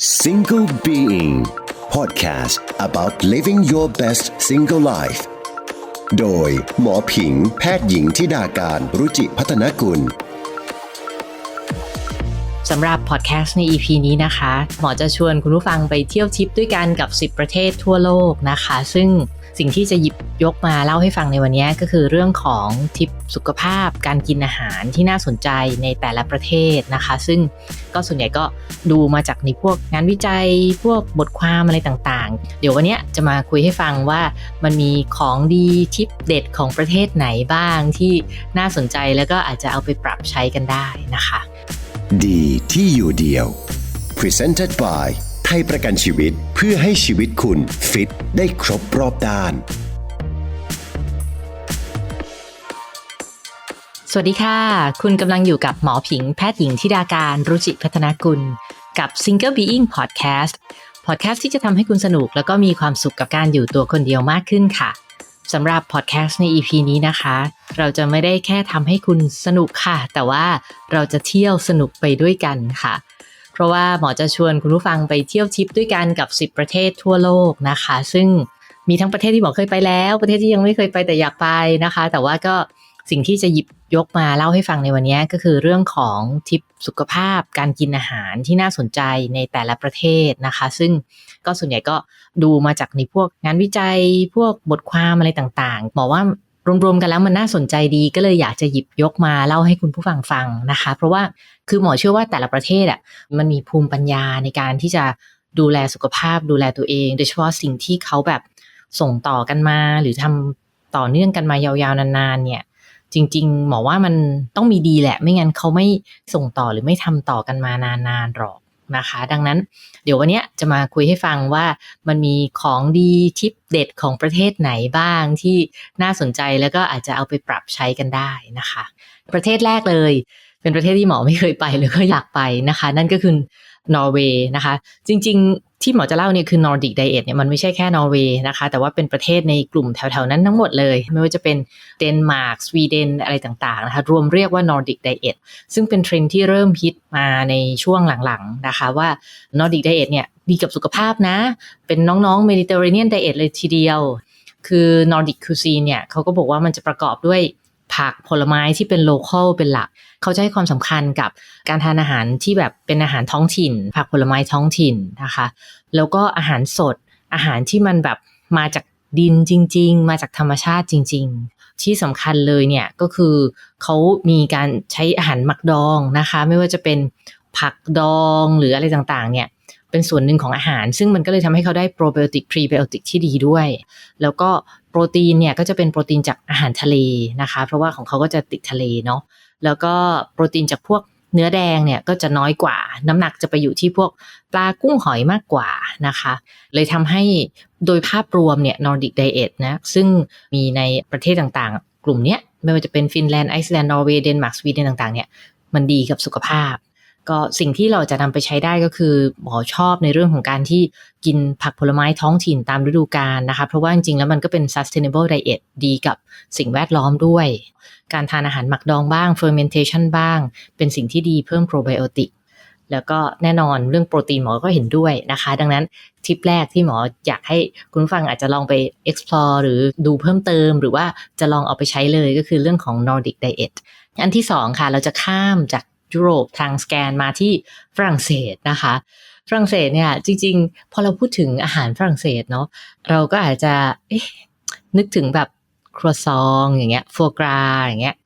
Single Being Podcast about living your best single life โดยหมอผิงแพทย์หญิงทิดาการรุจิพัฒนกุลสำหรับพอดแคสต์ใน EP นี้นะคะ หมอจะชวนคุณผู้ฟังไปเที่ยวทริปด้วยกันกับ 10 ประเทศทั่วโลกนะคะ ซึ่ง สิ่งที่จะหยิบยกมาเล่าให้ฟังในวันนี้ก็คือเรื่องของทริปสุขภาพการกินอาหารที่น่าสนใจในแต่ละประเทศนะคะ ซึ่งก็ส่วนใหญ่ก็ดูมาจากในพวกงานวิจัยพวกบทความอะไรต่างๆ เดี๋ยววันนี้จะมาคุยให้ฟังว่ามันมีของดีทิปเด็ดของประเทศไหนบ้างที่น่าสนใจแล้วก็อาจจะเอาไปปรับใช้กันได้นะคะ ดีที่อยู่เดียว Presented by ไทยประกันชีวิตเพื่อให้ชีวิตคุณฟิตได้ครบรอบด้าน สวัสดีค่ะ คุณกำลังอยู่กับหมอผิงแพทย์หญิงทิดาการรุจิพัฒนากุล กับ Single Being Podcast Podcast ที่จะทำให้คุณสนุกแล้วก็มีความสุขกับการอยู่ตัวคนเดียวมากขึ้นค่ะสำหรับ Podcast ใน EP นี้นะคะ เราจะไม่ได้แค่ทำให้คุณสนุกค่ะ แต่ว่าเราจะเที่ยวสนุกไปด้วยกันค่ะ เพราะว่าหมอจะชวนคุณผู้ฟังไปเที่ยวทริปด้วยกันกับ 10 ประเทศทั่วโลกนะคะ ซึ่งมีทั้งประเทศที่หมอเคยไปแล้ว ประเทศที่ยังไม่เคยไปแต่อยากไปนะคะ แต่ว่าก็สิ่งที่จะหยิบยกมาเล่าให้ฟังในวันนี้ก็คือเรื่องของทิปสุขภาพการกินอาหารที่น่าสนใจในแต่ละประเทศนะคะ ซึ่งก็ส่วนใหญ่ก็ดูมาจากในพวกงานวิจัยพวกบทความอะไรต่างๆหมอว่า รวมๆกันแล้วมันน่าสนใจดีก็เลยอยากจะหยิบยกมาเล่าให้คุณผู้ฟังฟังนะคะ เพราะว่าคือหมอเชื่อว่าแต่ละประเทศอะมันมีภูมิปัญญาในการที่จะดูแลสุขภาพดูแลตัวเอง โดยเฉพาะสิ่งที่เขาแบบส่งต่อกันมา หรือทำต่อเนื่องกันมายาวๆนานๆ เนี่ย จริง ๆ หมอว่ามันต้องมีดีแหละ ไม่งั้นเขาไม่ส่งต่อหรือไม่ทำต่อกันมานานๆหรอก นะคะ ดังนั้นเดี๋ยววันนี้จะมาคุยให้ฟังว่ามันมีของดีทิปเด็ดของประเทศไหนบ้างที่น่าสนใจแล้วก็อาจจะเอาไปปรับใช้กันได้นะคะ ประเทศแรกเลย เป็นประเทศที่หมอไม่เคยไปเลยก็อยากไปนะคะ นั่นก็คือ นอร์เวย์นะคะ จริง ๆ ที่หมอจะเล่าเนี่ยคือนอร์ดิกไดเอทเนี่ยมันไม่ใช่แค่นอร์เวย์นะคะ แต่ว่าเป็นประเทศในกลุ่มแถว ๆ นั้นทั้งหมดเลย ไม่ว่าจะเป็นเดนมาร์กสวีเดนอะไรต่าง ๆ นะคะ รวมเรียกว่านอร์ดิกไดเอทซึ่งเป็นเทรนด์ที่เริ่มฮิตมาในช่วงหลัง ๆ นะคะ ว่านอร์ดิกไดเอทเนี่ยดีกับสุขภาพนะ เป็นน้องๆเมดิเตอร์เรเนียนไดเอทเลยทีเดียวคือนอร์ดิกคูซีเนี่ยเขาก็บอกว่ามันจะประกอบด้วย ผักผลไม้ที่เป็นโลเคอลเป็นหลัก เขาจะให้ความสำคัญกับการทานอาหารที่แบบเป็นอาหารท้องถิ่น ผักผลไม้ท้องถิ่นนะคะ แล้วก็อาหารสดอาหารที่มันแบบมาจากดินจริง ๆ มาจากธรรมชาติจริง ๆ ที่สำคัญเลยเนี่ยก็คือเขามีการใช้อาหารหมักดองนะคะ ไม่ว่าจะเป็นผักดองหรืออะไรต่างๆ เนี่ยเป็นส่วนหนึ่งของอาหาร ซึ่งมันก็เลยทำให้เขาได้โปรไบโอติกพรีไบโอติกที่ดีด้วย แล้วก็ รตีนเนี่ยก็จะเป็นโปรตีนจากอาหารทะเลนะคะ เพราะว่าของเขาก็จะติดทะเลเนาะแล้วก็โปรตีนจากพวกเนื้อแดงเนี่ยก็จะน้อยกว่า น้ำหนักจะไปอยู่ที่พวกปลากุ้งหอยมากกว่านะคะ เลยทำให้โดยภาพรวมเนี่ยนอร์ดิกไดเอทนะ ซึ่งมีในประเทศต่างๆ กลุ่มเนี้ยไม่ว่าจะเป็นฟินแลนด์ไอซ์แลนด์นอร์เวย์เดนมาร์กสวีเดนต่างๆเนี่ยมันดีกับสุขภาพ ก็สิ่งที่เราจะนำไปใช้ได้ก็คือหมอชอบในเรื่องของการที่กินผักผลไม้ท้องถิ่นตามฤดูกาลนะคะ เพราะว่าจริงๆ แล้วมันก็เป็น sustainable diet ดีกับสิ่งแวดล้อมด้วย การทานอาหารหมักดองบ้าง fermentation บ้าง เป็นสิ่งที่ดีเพิ่มโปรไบโอติกแล้วก็แน่นอนเรื่องโปรตีนหมอก็เห็นด้วยนะคะ ดังนั้นทิปแรกที่หมออยากให้คุณฟังอาจจะลองไป explore หรือดูเพิ่มเติม หรือว่าจะลองเอาไปใช้เลยก็คือเรื่องของ Nordic Diet อันที่สองค่ะเราจะข้ามจาก ยุโรปทางสแกนมาที่ฝรั่งเศสนะคะฝรั่งเศสเนี่ยจริง ๆ พอเราพูดถึงอาหารฝรั่งเศสเนาะเราก็อาจจะเอ๊นึกถึงแบบครัวซองอย่างเงี้ยฟัวกราอย่างเงี้ย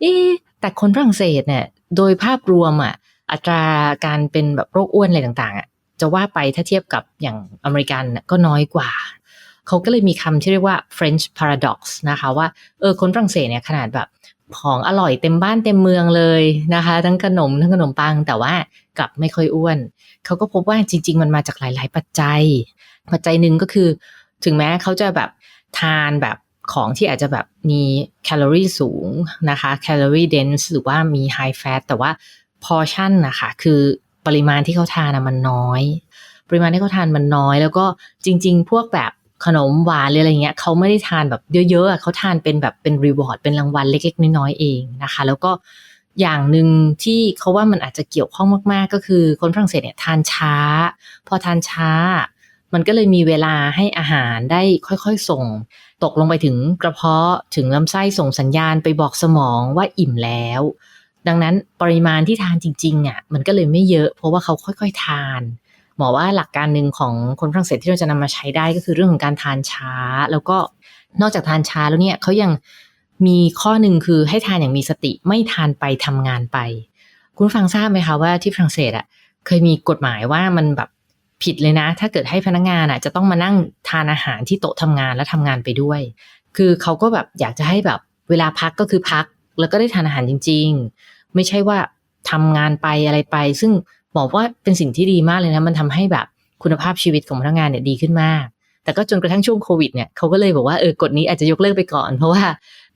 เอ๊แต่คนฝรั่งเศสเนี่ยโดยภาพรวมอะอัตราการเป็นแบบโรคอ้วนอะไรต่างๆอะจะว่าไปถ้าเทียบกับอย่างอเมริกันก็น้อยกว่า เขาก็เลยมีคำที่เรียกว่า French paradox นะคะว่าเออคนฝรั่งเศสเนี่ยขนาดแบบ ของอร่อยเต็มบ้านเต็มเมืองเลยนะคะ ทั้งขนมทั้งขนมปังแต่ว่ากลับไม่ค่อยอ้วน เขาก็พบว่าจริง ๆ มันมาจากหลาย ๆ ปัจจัย ปัจจัยหนึ่งก็คือ ถึงแม้เขาจะแบบทานแบบของที่อาจจะแบบมีแคลอรี่สูงนะคะแคลอรี่เดนส์หรือว่ามีไฮแฟตแต่ว่าพอชั่นนะคะคือปริมาณที่เขาทานมันน้อย ปริมาณที่เขาทานมันน้อย แล้วก็จริง ๆ พวกแบบ ขนมหวานหรืออะไรเงี้ยเขาไม่ได้ทานแบบเยอะๆเขาทานเป็นแบบเป็นรีวอร์ดเป็นรางวัลเล็กๆ น้อยๆเองนะคะ แล้วก็อย่างหนึ่งที่เขาว่ามันอาจจะเกี่ยวข้องมาก ๆ ก็คือคนฝรั่งเศสเนี่ยทานช้า พอทานช้า มันก็เลยมีเวลาให้อาหารได้ค่อยๆส่ง ตกลงไปถึงกระเพาะถึงลำไส้ส่งสัญญาณไปบอกสมองว่าอิ่มแล้ว ดังนั้นปริมาณที่ทานจริงๆอะมันก็เลยไม่เยอะ เพราะว่าเขาค่อยๆทาน หมอว่าหลักการหนึ่งของคนฝรั่งเศสที่เราจะนำมาใช้ได้ก็คือเรื่องของการทานช้า แล้วก็นอกจากทานช้าแล้วเนี่ยเขายังมีข้อหนึ่งคือให้ทานอย่างมีสติไม่ทานไปทำงานไป คุณฟังทราบไหมคะว่าที่ฝรั่งเศสอะเคยมีกฎหมายว่ามันแบบผิดเลยนะ ถ้าเกิดให้พนักงานอะจะต้องมานั่งทานอาหารที่โต๊ะทำงานและทำงานไปด้วย คือเขาก็แบบอยากจะให้แบบเวลาพักก็คือพักแล้วก็ได้ทานอาหารจริง ๆ ไม่ใช่ว่าทำงานไปอะไรไป ซึ่ง บอกว่าเป็นสิ่งที่ดีมากเลยนะ มันทำให้แบบคุณภาพชีวิตของพนักงานเนี่ยดีขึ้นมาก แต่ก็จนกระทั่งช่วงโควิดเนี่ยเขาก็เลยบอกว่าเออกฎนี้อาจจะยกเลิกไปก่อน เพราะว่า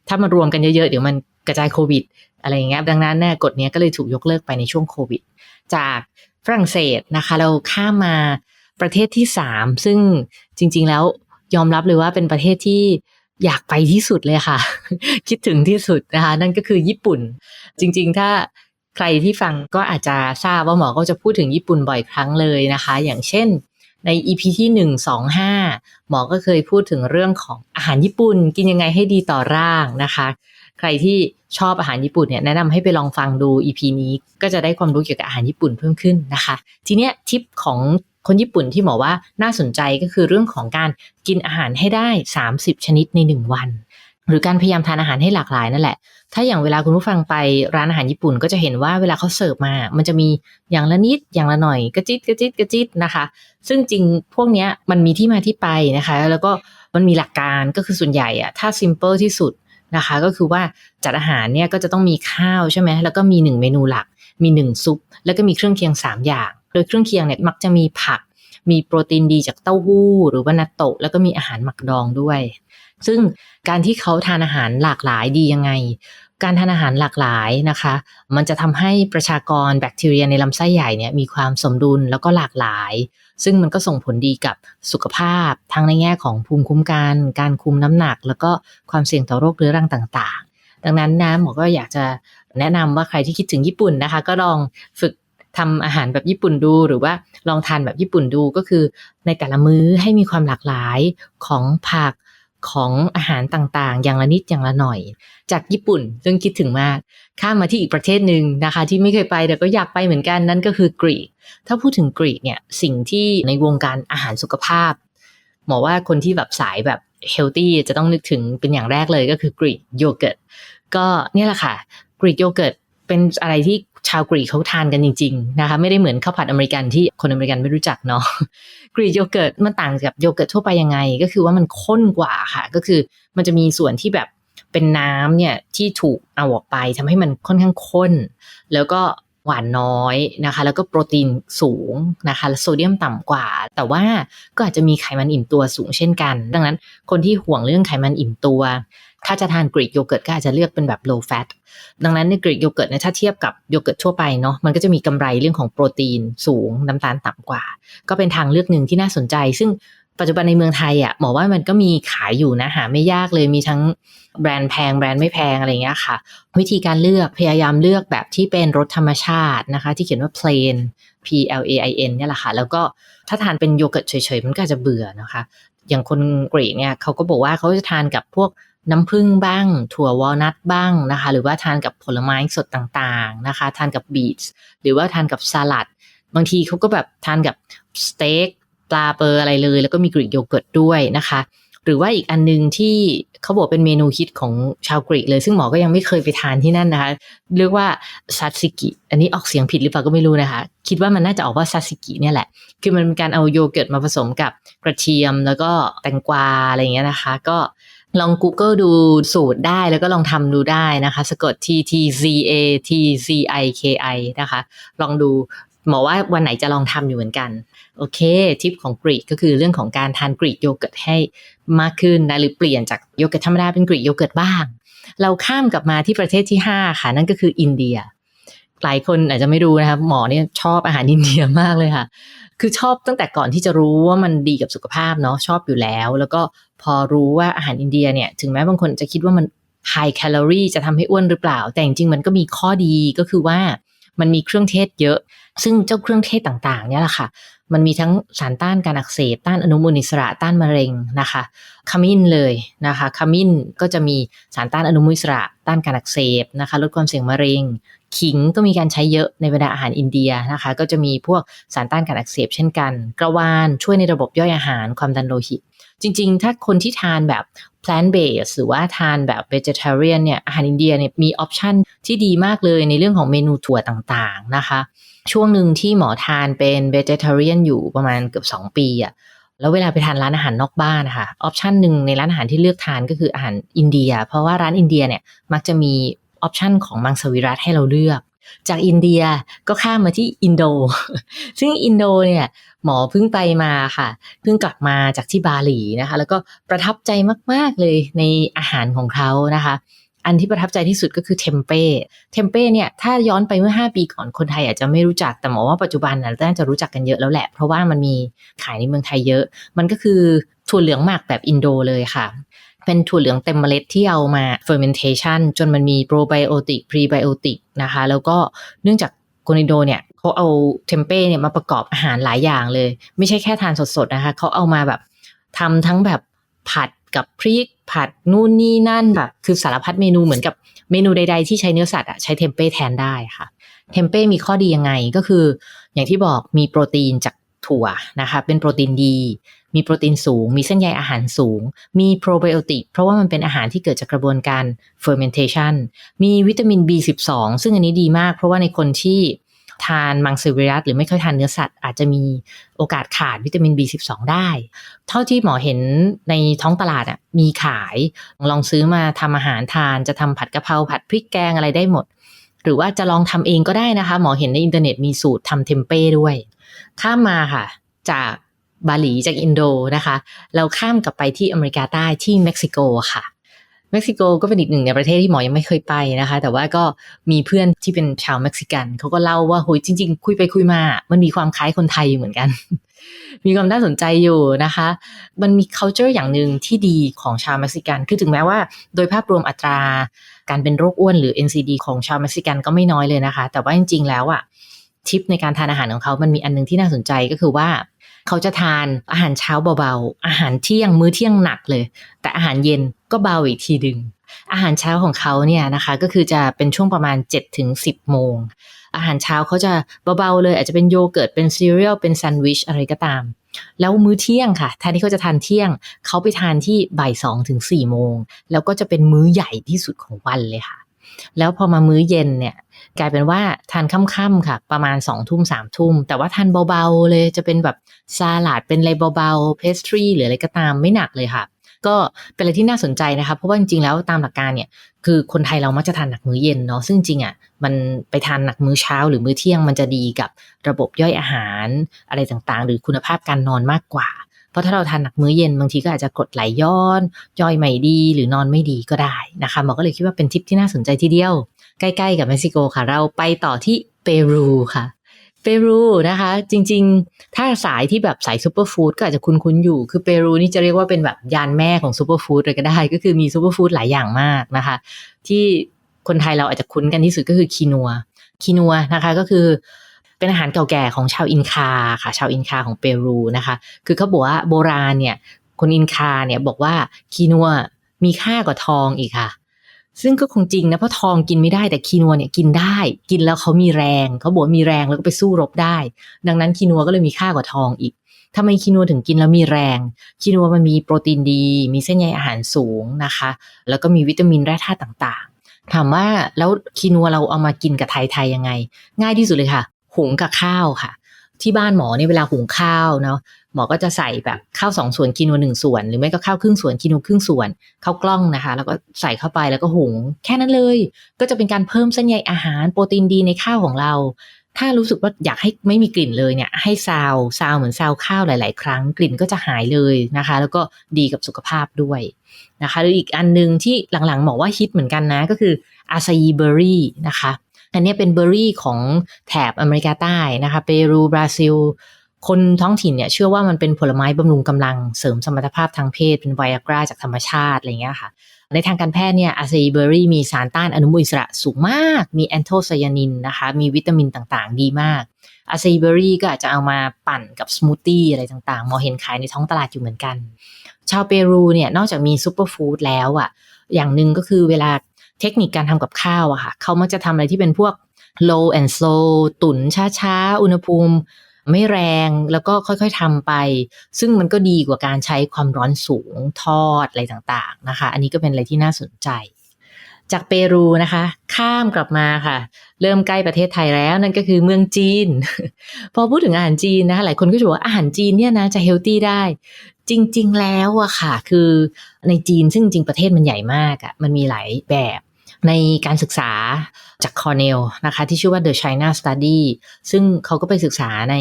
ถ้ามารวมกันเยอะๆ เดี๋ยวมันกระจายโควิด อะไรอย่างเงี้ยดังนั้นเนี่ยกฎนี้ก็เลยถูกยกเลิกไปในช่วงโควิด จากฝรั่งเศสนะคะ เราข้ามมาประเทศที่สามซึ่งจริง ๆ แล้วยอมรับเลยว่าเป็นประเทศที่อยากไปที่สุดเลยค่ะ คิดถึงที่สุดนะคะ นั่นก็คือญี่ปุ่น จริง ๆ ถ้า ใครที่ฟังก็อาจจะทราบว่าหมอก็จะพูดถึงญี่ปุ่นบ่อยครั้งเลยนะคะ อย่างเช่นใน EP ที่หนึ่งสองห้าหมอก็เคยพูดถึงเรื่องของอาหารญี่ปุ่น กินยังไงให้ดีต่อร่างนะคะ ใครที่ชอบอาหารญี่ปุ่นเนี่ยแนะนำให้ไปลองฟังดู EP นี้ก็จะได้ความรู้เกี่ยวกับอาหารญี่ปุ่นเพิ่มขึ้นนะคะ ทีเนี้ยทิปของคนญี่ปุ่นที่หมอว่าน่าสนใจก็คือเรื่องของการกินอาหารให้ได้ 30 ชนิดใน 1 วัน หรือการพยายามทานอาหารให้หลากหลายนั่นแหละ ถ้าอย่างเวลาคุณผู้ฟังไปร้านอาหารญี่ปุ่นก็จะเห็นว่าเวลาเขาเสิร์ฟมา มันจะมีอย่างละนิดอย่างละหน่อยกระจิตกระจิตกระจิตนะคะ ซึ่งจริงพวกเนี้ยมันมีที่มาที่ไปนะคะ แล้วก็มันมีหลักการก็คือส่วนใหญ่อะถ้า simple ที่สุดนะคะ ก็คือว่าจัดอาหารเนี่ยก็จะต้องมีข้าวใช่ไหมแล้วก็มีหนึ่งเมนูหลัก มีหนึ่งซุป แล้วก็มีเครื่องเคียง 3 อย่าง โดยเครื่องเคียงเนี่ยมักจะมีผัก มีโปรตีนดีจากเต้าหู้ หรือว่านัตโตะแล้วก็มีอาหารหมักดองด้วย ซึ่งการที่เขาทานอาหารหลากหลายดียังไง การทานอาหารหลากหลายนะคะ มันจะทำให้ประชากรแบคทีเรียในลำไส้ใหญ่เนี่ยมีความสมดุลแล้วก็หลากหลาย ซึ่งมันก็ส่งผลดีกับสุขภาพ ทั้งในแง่ของภูมิคุ้มกัน การคุมน้ำหนัก แล้วก็ความเสี่ยงต่อโรคเรื้อรังต่าง ๆ ดังนั้นนะหมอก็อยากจะแนะนำว่าใครที่คิดถึงญี่ปุ่นนะคะ ก็ลองฝึกทำอาหารแบบญี่ปุ่นดูหรือว่าลองทานแบบญี่ปุ่นดูก็คือ ในแต่ละมื้อให้มีความหลากหลายของผัก ของอาหารต่างๆ อย่างละนิดอย่างละหน่อย จากญี่ปุ่นซึ่งคิดถึงมาก ข้ามมาที่อีกประเทศหนึ่งนะคะ ที่ไม่เคยไปแต่ก็อยากไปเหมือนกันนั่นก็คือกรีก ถ้าพูดถึงกรีกเนี่ยสิ่งที่ในวงการอาหารสุขภาพหมอว่าคนที่แบบสายแบบเฮลตี้จะต้องนึกถึงเป็นอย่างแรกเลยก็คือกรีกโยเกิร์ตก็เนี่ยแหละค่ะกรีกโยเกิร์ต เป็นอะไรที่ชาวกรีกเขาทานกันจริงๆนะคะ ไม่ได้เหมือนข้าวผัดอเมริกันที่คนอเมริกันไม่รู้จักเนาะกรีกโยเกิร์ตมันต่างจากโยเกิร์ตทั่วไปยังไง ก็คือว่ามันข้นกว่าค่ะ ก็คือมันจะมีส่วนที่แบบเป็นน้ำเนี่ยที่ถูกเอาออกไปทำให้มันค่อนข้างข้น แล้วก็หวานน้อยนะคะ แล้วก็โปรตีนสูงนะคะโซเดียมต่ำกว่า แต่ว่าก็อาจจะมีไขมันอิ่มตัวสูงเช่นกัน ดังนั้นคนที่ห่วงเรื่องไขมันอิ่มตัว ถ้าจะทานกรีกโยเกิร์ตก็อาจจะเลือกเป็นแบบ low fat ดังนั้นในกรีกโยเกิร์ตเนี่ยถ้าเทียบกับโยเกิร์ตทั่วไปเนาะมันก็จะมีกำไรเรื่องของโปรตีนสูงน้ำตาลต่ำกว่า ก็เป็นทางเลือกหนึ่งที่น่าสนใจ ซึ่งปัจจุบันในเมืองไทยอะหมอว่ามันก็มีขายอยู่นะหาไม่ยากเลยมีทั้งแบรนด์แพงแบรนด์ไม่แพงอะไรเงี้ยค่ะ วิธีการเลือกพยายามเลือกแบบที่เป็นรสธรรมชาตินะคะ ที่เขียนว่า plain P L A I N เนี่ยแหละค่ะ แล้วก็ถ้าทานเป็นโยเกิร์ตเฉยๆ มันก็จจะเบื่อนะคะ อย่างคนกรีกเนี่ยเขาก็บอกว่าเขาจะทานกับพวก น้ำผึ้งบ้าง ถั่ววอลนัทบ้างนะคะ หรือว่าทานกับผลไม้สดต่างๆนะคะ ทานกับบีทหรือว่าทานกับสลัด บางทีเขาก็แบบทานกับสเต็กปลาเปอร์อะไรเลย แล้วก็มีกรีกโยเกิร์ตด้วยนะคะ หรือว่าอีกอันนึงที่เขาบอกเป็นเมนูฮิตของชาวกรีกเลย ซึ่งหมอก็ยังไม่เคยไปทานที่นั่นนะคะ เรียกว่าซาซิกิ อันนี้ออกเสียงผิดหรือเปล่าก็ไม่รู้นะคะ คิดว่ามันน่าจะออกว่าซาซิกิเนี่ยแหละ คือมันเป็นการเอาโยเกิร์ตมาผสมกับกระเทียมแล้วก็แตงกวาอะไรอย่างเงี้ยนะคะ ก็ ลอง Google ดูสูตรได้แล้วก็ลองทำดูได้นะคะสะกด T T Z A T Z I K I นะคะ ลองดูหมอว่าวันไหนจะลองทำอยู่เหมือนกัน โอเค ทิปของกรีกก็คือเรื่องของการทานกรีกโยเกิร์ตให้มากขึ้นนะหรือเปลี่ยนจากโยเกิร์ตธรรมดาเป็นกรีกโยเกิร์ตบ้าง เราข้ามกลับมาที่ประเทศที่ 5 ค่ะ นั่นก็คืออินเดีย หลายคนอาจจะไม่รู้นะคะหมอเนี่ยชอบอาหารอินเดียมากเลยค่ะ คือชอบตั้งแต่ก่อนที่จะรู้ว่ามันดีกับสุขภาพเนาะชอบอยู่แล้ว แล้วก็พอรู้ว่าอาหารอินเดียเนี่ยถึงแม้บางคนจะคิดว่ามัน high calorie จะทำให้อ้วนหรือเปล่า แต่จริงๆมันก็มีข้อดีก็คือว่ามันมีเครื่องเทศเยอะ ซึ่งเจ้าเครื่องเทศต่างๆ เนี่ยแหละค่ะ มันมีทั้งสารต้านการอักเสบ ต้านอนุมูลอิสระ ต้านมะเร็งนะคะขมิ้นเลยนะคะขมิ้นก็จะมีสารต้านอนุมูลอิสระ ต้านการอักเสบนะคะ ลดความเสี่ยงมะเร็ง ขิงก็มีการใช้เยอะในบรรดาอาหารอินเดียนะคะ ก็จะมีพวกสารต้านการอักเสบเช่นกัน กระวานช่วยในระบบย่อยอาหารความดันโลหิต จริง ๆ ถ้าคนที่ทานแบบ plant based หรือว่าทานแบบ vegetarian เนี่ยอาหารอินเดียเนี่ยมีออปชันที่ดีมากเลยในเรื่องของเมนูถั่วต่างๆนะคะ ช่วงหนึ่งที่หมอทานเป็น vegetarian อยู่ประมาณเกือบ 2 ปีอะแล้วเวลาไปทานร้านอาหารนอกบ้านนะคะออปชันหนึ่งในร้านอาหารที่เลือกทานก็คืออาหารอินเดีย เพราะว่าร้านอินเดียเนี่ยมักจะมี ออปชันของมังสวิรัตให้เราเลือก จากอินเดียก็ข้ามมาที่อินโด ซึ่งอินโดเนี่ยหมอเพิ่งไปมาค่ะ เพิ่งกลับมาจากที่บาหลีนะคะ แล้วก็ประทับใจมาก ๆ เลยในอาหารของเขานะคะ อันที่ประทับใจที่สุดก็คือเทมเป้ เทมเป้เนี่ยถ้าย้อนไปเมื่อ 5 ปีก่อนคนไทยอาจจะไม่รู้จัก แต่หมอว่าปัจจุบันน่าจะรู้จักกันเยอะแล้วแหละ เพราะว่ามันมีขายในเมืองไทยเยอะ มันก็คือถั่วเหลืองหมักแบบอินโดเลยค่ะ เป็นถั่วเหลืองเต็มเมล็ดที่เอามา fermentation จนมันมีโปรไบโอติกพรีไบโอติกนะคะ แล้วก็เนื่องจากคนอินโดเนี่ยเขาเอาเทมเป้เนี่ยมาประกอบอาหารหลายอย่างเลย ไม่ใช่แค่ทานสดๆนะคะเขาเอามาแบบทำทั้งแบบผัดกับพริกผัดนู่นนี่นั่นแบบคือสารพัดเมนูเหมือนกับเมนูใด ๆ ที่ใช้เนื้อสัตว์อะใช้เทมเป้แทนได้ค่ะ เทมเป้มีข้อดียังไงก็คือ อย่างที่บอกมีโปรตีนจากถั่วนะคะ เป็นโปรตีนดี มีโปรตีนสูง มีเส้นใยอาหารสูง มีโปรไบโอติกเพราะว่ามันเป็นอาหารที่เกิดจากกระบวนการ fermentation มีวิตามิน B12 ซึ่งอันนี้ดีมาก เพราะว่าในคนที่ทานมังสวิรัตหรือไม่ค่อยทานเนื้อสัตว์ อาจจะมีโอกาสขาดวิตามิน B12 ได้ เท่าที่หมอเห็นในท้องตลาดอะมีขายลองซื้อมาทำอาหารทานจะทำผัดกะเพราผัดพริกแกงอะไรได้หมด หรือว่าจะลองทำเองก็ได้นะคะ หมอเห็นในอินเทอร์เน็ตมีสูตรทำเทมเป้ด้วย ข้ามมาค่ะ จาก บาหลีจากอินโดนะคะ เราข้ามกลับไปที่อเมริกาใต้ที่เม็กซิโกค่ะเม็กซิโกก็เป็นอีกหนึ่งในประเทศที่หมอยังไม่เคยไปนะคะ แต่ว่าก็มีเพื่อนที่เป็นชาวเม็กซิกันเขาก็เล่าว่าโหยจริง ๆ คุยไปคุยมา มันมีความคล้ายคนไทยอยู่เหมือนกัน มีความน่าสนใจอยู่นะคะ มันมี culture อย่างหนึ่งที่ดีของชาวเม็กซิกัน คือถึงแม้ว่าโดยภาพรวมอัตราการเป็นโรคอ้วนหรือ NCD ของชาวเม็กซิกันก็ไม่น้อยเลยนะคะ แต่ว่าจริง ๆ แล้วอะทิปในการทานอาหารของเขามันมีอันนึงที่น่าสนใจก็คือว่า เขาจะทานอาหารเช้าเบาๆ อาหารเที่ยงมื้อเที่ยงหนักเลย แต่อาหารเย็นก็เบาอีกทีดึง อาหารเช้าของเขาเนี่ยนะคะก็คือจะเป็นช่วงประมาณ7ถึง10โมง อาหารเช้าเขาจะเบาๆเลย อาจจะเป็นโยเกิร์ตเป็นซีเรียลเป็นแซนด์วิชอะไรก็ตามแล้วมื้อเที่ยงค่ะแทนที่เขาจะทานเที่ยง เขาไปทานที่บ่ายสองถึงสี่โมง แล้วก็จะเป็นมื้อใหญ่ที่สุดของวันเลยค่ะ แล้วพอมามื้อเย็นเนี่ย กลายเป็นว่าทานค่ำๆค่ะ ประมาณ2องทุ่มสามทุ่ม แต่ว่าทานเบาๆเลยจะเป็นแบบซาลาดเป็นอะไรเบาๆเพสทรีหรืออะไรก็ตามไม่หนักเลยค่ะ ก็เป็นอะไรที่น่าสนใจนะคะเพราะว่าจริงๆแล้วตามหลักการเนี่ยคือคนไทยเรามักจะทานหนักมื้อเย็นเนาะซึ่งจริงอะมันไปทานหนักมื้อเช้า หรือมื้อเที่ยงมันจะดีกับระบบย่อยอาหารอะไรต่างๆ หรือคุณภาพการนอนมากกว่าเพราะถ้าเราทานหนักมื้อเย็นบางทีก็อาจจะกดไหลย้อนย่อยไม่ดีหรือนอนไม่ดีก็ได้นะคะหมอก็เลยคิดว่าเป็นทิปที่น่าสนใจทีเดียว ใกล้ๆกับเม็กซิโกค่ะ เราไปต่อที่เปรูค่ะเปรูนะคะ จริงๆ ถ้าสายที่แบบสายซูเปอร์ฟู้ดก็อาจจะคุ้นๆอยู่ คือเปรูนี่จะเรียกว่าเป็นแบบยานแม่ของซูเปอร์ฟู้ดเลยก็ได้ ก็คือมีซูเปอร์ฟู้ดหลายอย่างมากนะคะ ที่คนไทยเราอาจจะคุ้นกันที่สุดก็คือคีนัวคีนัวนะคะก็คือเป็นอาหารเก่าแก่ของชาวอินคาค่ะ ชาวอินคาของเปรูนะคะ คือเขาบอกว่าโบราณเนี่ยคนอินคาเนี่ยบอกว่าคีนัวมีค่ากว่าทองอีกค่ะ ซึ่งก็คงจริงนะเพราะทองกินไม่ได้แต่คีนัวเนี่ยกินได้ กินแล้วเขามีแรงเขาบอกมีแรงแล้วก็ไปสู้รบได้ ดังนั้นคีนัวก็เลยมีค่ากว่าทองอีกทำไมคีนัวถึงกินแล้วมีแรง คีนัวมันมีโปรตีนดี มีเส้นใยอาหารสูงนะคะ แล้วก็มีวิตามินแร่ธาตุต่างๆ ถามว่าแล้วคีนัวเราเอามากินกับไทยไทยยังไง ง่ายที่สุดเลยค่ะ หุงกับข้าวค่ะ ที่บ้านหมอเนี่ยเวลาหุงข้าวเนาะ หมอก็จะใส่แบบข้าวสองส่วนคีนัวหนึ่งส่วน หรือไม่ก็ข้าวครึ่งส่วนคีนัวครึ่งส่วนข้าวกล้องนะคะ แล้วก็ใส่เข้าไปแล้วก็หุง แค่นั้นเลย ก็จะเป็นการเพิ่มเส้นใยอาหารโปรตีนดีในข้าวของเรา ถ้ารู้สึกว่าอยากให้ไม่มีกลิ่นเลยเนี่ยให้ซาวซาวเหมือนซาวข้าวหลาย ๆ ครั้งกลิ่นก็จะหายเลยนะคะ แล้วก็ดีกับสุขภาพด้วยนะคะหรืออีกอันหนึ่งที่หลังๆบอกว่าฮิตเหมือนกันนะก็คืออาซายีเบอร์รี่นะคะอันนี้เป็นเบอร์รี่ของแถบอเมริกาใต้นะคะเปรูบราซิล คนท้องถิ่นเนี่ยเชื่อว่ามันเป็นผลไม้บำรุงกำลังเสริมสมรรถภาพทางเพศเป็นไวอากราจากธรรมชาติอะไรเงี้ยค่ะ ในทางการแพทย์เนี่ยอาเซเบอรี่มีสารต้านอนุมูลอิสระสูงมาก มีแอนโทไซยานินนะคะมีวิตามินต่างๆ ดีมากอาเซเบอรี่ก็อาจจะเอามาปั่นกับสมูทตี้อะไรต่างๆ มอเห็นขายในท้องตลาดอยู่เหมือนกัน ชาวเปรูเนี่ยนอกจากมีซูเปอร์ฟู้ดแล้วอะ่ะอย่างหนึ่งก็คือเวลาเทคนิคการทำกับข้าวอะค่ะเขามักจะทำอะไรที่เป็นพวก low and slow ตุ๋นช้าๆ อุณหภูมิ ไม่แรงแล้วก็ค่อยๆทำไป ซึ่งมันก็ดีกว่าการใช้ความร้อนสูงทอดอะไรต่างๆนะคะ อันนี้ก็เป็นอะไรที่น่าสนใจ จากเปรูนะคะ ข้ามกลับมาค่ะ เริ่มใกล้ประเทศไทยแล้วนั่นก็คือเมืองจีน พอพูดถึงอาหารจีนนะคะหลายคนก็จะบอกว่าอาหารจีนเนี่ยนะจะเฮลตี้ได้จริง ๆ แล้วอะค่ะ คือในจีนซึ่งจริงประเทศมันใหญ่มากอะมันมีหลายแบบ ในการศึกษาจากคอเนลนะคะที่ชื่อว่า The China Study ซึ่งเขาก็ไปศึกษาใน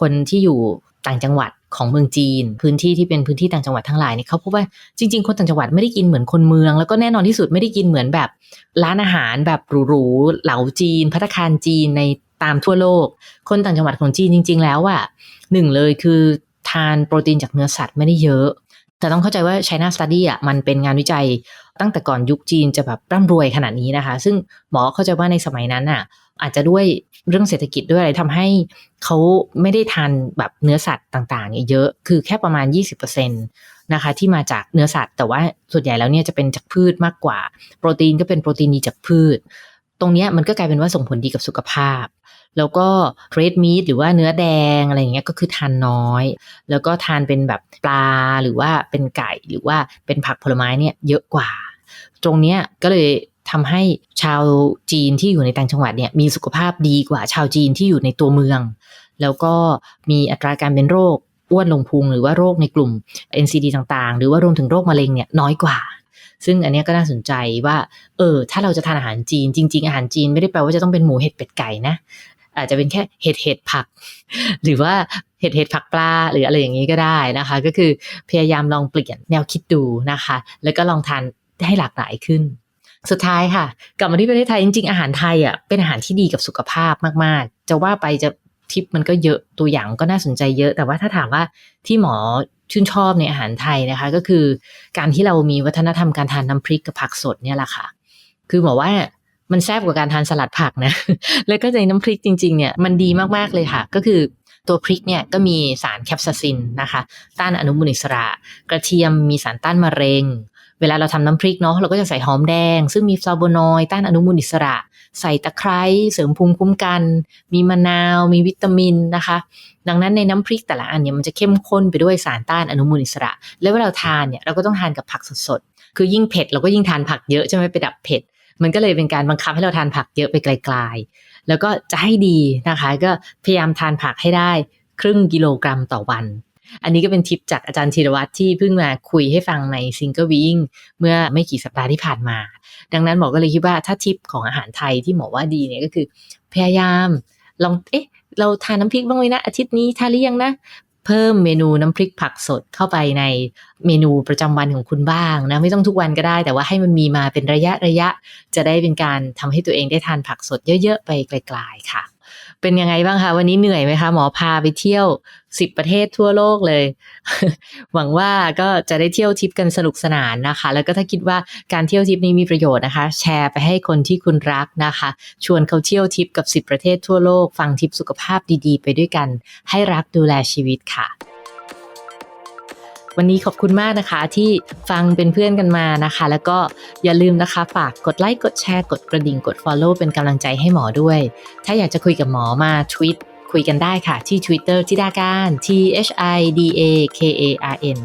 คนที่อยู่ต่างจังหวัดของเมืองจีน พื้นที่ที่เป็นพื้นที่ต่างจังหวัดทั้งหลายเนี่ยเขาพบว่าจริง ๆ คนต่างจังหวัดไม่ได้กินเหมือนคนเมือง แล้วก็แน่นอนที่สุดไม่ได้กินเหมือนแบบร้านอาหารแบบหรูๆเหลาจีนพัตคารจีนในตามทั่วโลก คนต่างจังหวัดของจีนจริง ๆ แล้วอะหนึ่งเลยคือทานโปรตีนจากเนื้อสัตว์ไม่ได้เยอะ แต่ต้องเข้าใจว่า China Study อะมันเป็นงานวิจัย ตั้งแต่ก่อนยุคจีนจะแบบร่ำรวยขนาดนี้นะคะ ซึ่งหมอเข้าใจว่าในสมัยนั้นอะอาจจะด้วยเรื่องเศรษฐกิจด้วยอะไรทำให้เขาไม่ได้ทานแบบเนื้อสัตว์ต่างๆ เยอะ คือแค่ประมาณ 20%นะคะที่มาจากเนื้อสัตว์ แต่ว่าส่วนใหญ่แล้วเนี่ยจะเป็นจากพืชมากกว่า โปรตีนก็เป็นโปรตีนดีจากพืช ตรงนี้มันก็กลายเป็นว่าส่งผลดีกับสุขภาพ แล้วก็เรดมีทหรือว่าเนื้อแดงอะไรอย่างเงี้ยก็คือทานน้อย แล้วก็ทานเป็นแบบปลาหรือว่าเป็นไก่หรือว่าเป็นผักผลไม้เนี่ยเยอะกว่า ตรงเนี้ยก็เลยทำให้ชาวจีนที่อยู่ในต่างจังหวัดเนี่ยมีสุขภาพดีกว่าชาวจีนที่อยู่ในตัวเมือง แล้วก็มีอัตราการเป็นโรคอ้วนลงพุงหรือว่าโรคในกลุ่ม NCD ต่างๆ หรือว่ารวมถึงโรคมะเร็งเนี่ยน้อยกว่า ซึ่งอันนี้ก็น่าสนใจว่า เออ ถ้าเราจะทานอาหารจีนจริง ๆ อาหารจีนไม่ได้แปลว่าจะต้องเป็นหมูเห็ดเป็ดไก่นะ อาจจะเป็นแค่เห็ดเห็ดผัก หรือว่าเห็ดเห็ดผักปลาหรืออะไรอย่างนี้ก็ได้นะคะ ก็คือพยายามลองเปลี่ยนแนวคิดดูนะคะ แล้วก็ลองทานให้หลากหลายขึ้น สุดท้ายค่ะ กลับมาที่ประเทศไทยจริงๆอาหารไทยอะเป็นอาหารที่ดีกับสุขภาพมากๆ จะว่าไปจะทิปมันก็เยอะตัวอย่างก็น่าสนใจเยอะ แต่ว่าถ้าถามว่าที่หมอชื่นชอบในอาหารไทยนะคะ ก็คือการที่เรามีวัฒนธรรมการทานน้ำพริกกับผักสดเนี่ยแหละค่ะ คือหมอว่า มันแซ่บกว่าการทานสลัดผักนะ แล้วก็ในน้ำพริกจริงๆเนี่ยมันดีมากๆเลยค่ะ ก็คือตัวพริกเนี่ยก็มีสารแคปซาซินนะคะ ต้านอนุมูลอิสระ กระเทียมมีสารต้านมะเร็ง เวลาเราทำน้ำพริกเนาะเราก็จะใส่หอมแดง ซึ่งมีฟลาโวนอยด์ต้านอนุมูลอิสระ ใส่ตะไคร้เสริมภูมิคุ้มกัน มีมะนาว มีวิตามินนะคะ ดังนั้นในน้ำพริกแต่ละอันเนี่ยมันจะเข้มข้นไปด้วยสารต้านอนุมูลอิสระ แล้วเวลาทานเนี่ยเราก็ต้องทานกับผักสดๆคือยิ่งเผ็ดเราก็ยิ่งทานผักเยอะใช่ไหมไปดับเผ็ด มันก็เลยเป็นการบังคับให้เราทานผักเยอะไปไกล ๆ แล้วก็จะให้ดีนะคะ ก็พยายามทานผักให้ได้ครึ่งกิโลกรัมต่อวัน อันนี้ก็เป็นทิปจากอาจารย์ธีรวัตรที่เพิ่งมาคุยให้ฟังใน Single Being เมื่อไม่กี่สัปดาห์ที่ผ่านมา ดังนั้นหมอก็เลยคิดว่าถ้าทิปของอาหารไทยที่หมอว่าดีเนี่ยก็คือ พยายามลองเอ๊ะเราทานน้ำพริกบ้างไหมนะอาทิตย์นี้ทานหรือยังนะ พิ่มเมนูน้ำพริกผักสดเข้าไปในเมนูประจำวันของคุณบ้างนะไม่ต้องทุกวันก็ได้ แต่ว่าให้มันมีมาเป็นระยะระยะ จะได้เป็นการทำให้ตัวเองได้ทานผักสดเยอะ ๆ ไปไกล ๆ ค่ะ เป็นยังไงบ้างคะวันนี้เหนื่อยไหมคะ หมอพาไปเที่ยวสิบประเทศทั่วโลกเลย หวังว่าก็จะได้เที่ยวทริปกันสนุกสนานนะคะ แล้วก็ถ้าคิดว่าการเที่ยวทริปนี้มีประโยชน์นะคะ แชร์ไปให้คนที่คุณรักนะคะ ชวนเขาเที่ยวทริปกับสิบประเทศทั่วโลก ฟังทิปสุขภาพดีๆ ไปด้วยกัน ให้รักดูแลชีวิตค่ะ วันนี้ขอบคุณมากนะคะที่ฟังเป็นเพื่อนกันมานะคะ แล้วก็อย่าลืมนะคะฝากกดไลค์กดแชร์กดกระดิ่งกด Follow เป็นกำลังใจให้หมอด้วย ถ้าอยากจะคุยกับหมอมาทวิตคุยกันได้ค่ะที่ Twitter ทิดาการ T H I D A K A R N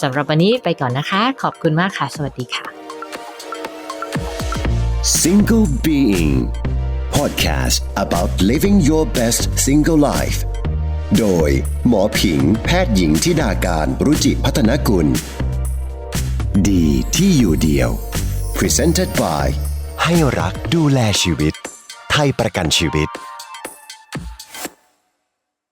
สำหรับวันนี้ไปก่อนนะคะ ขอบคุณมากค่ะ สวัสดีค่ะ Single Being Podcast about living your best single life โดย หมอผิง แพทย์หญิงทิดาการรุจิพัฒนกุล ดีที่อยู่เดียว Presented by ให้รักดูแลชีวิต ไทยประกันชีวิต